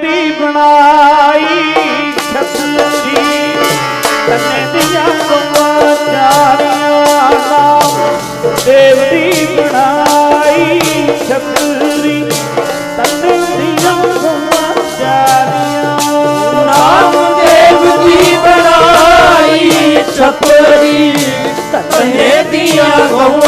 ਦੀ ਬਣਾਈ ਛਸਲੀ ਤਨੇ ਦੀਆਂ ਗਵਾ ਚਾਰੀਆਂ ਦੇਵ ਦੀ ਬਣਾਈ ਛਸਲੀ ਤਨੇ ਦੀਆਂ ਗਵਾ ਚਾਰੀਆਂ ਨਾਮ ਦੇਵ ਦੀ ਬਣਾਈ ਛਸਲੀ ਤਨੇ ਦੀਆਂ ਗਵਾ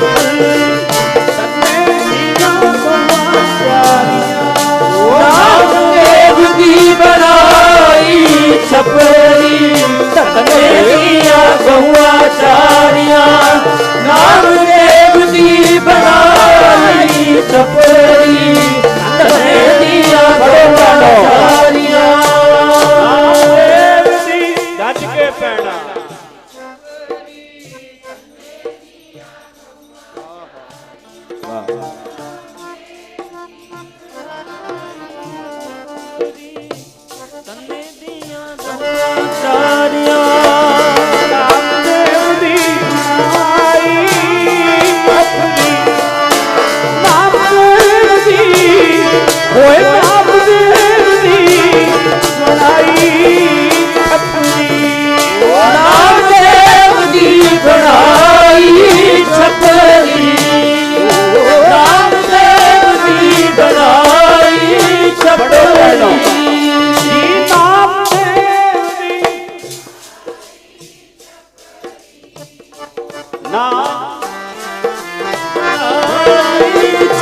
Thank you.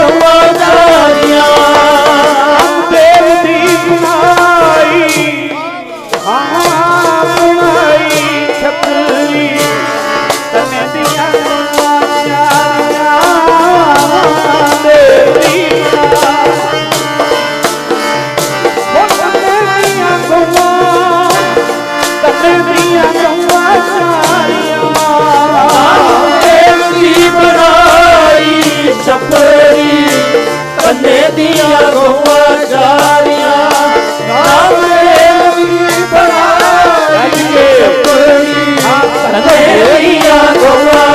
안 녕. ਦੀਆਂ ਗੋਆ ਜਾਰੀਆਂ। ਨਾਮ ਵੀ ਬਣਾ ਲਈਏ ਆਪਣੀ ਹੱਥ ਦੀਆਂ Goa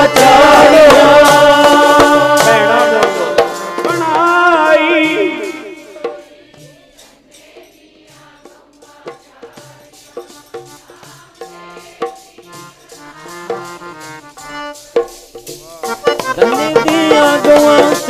Don't let the other one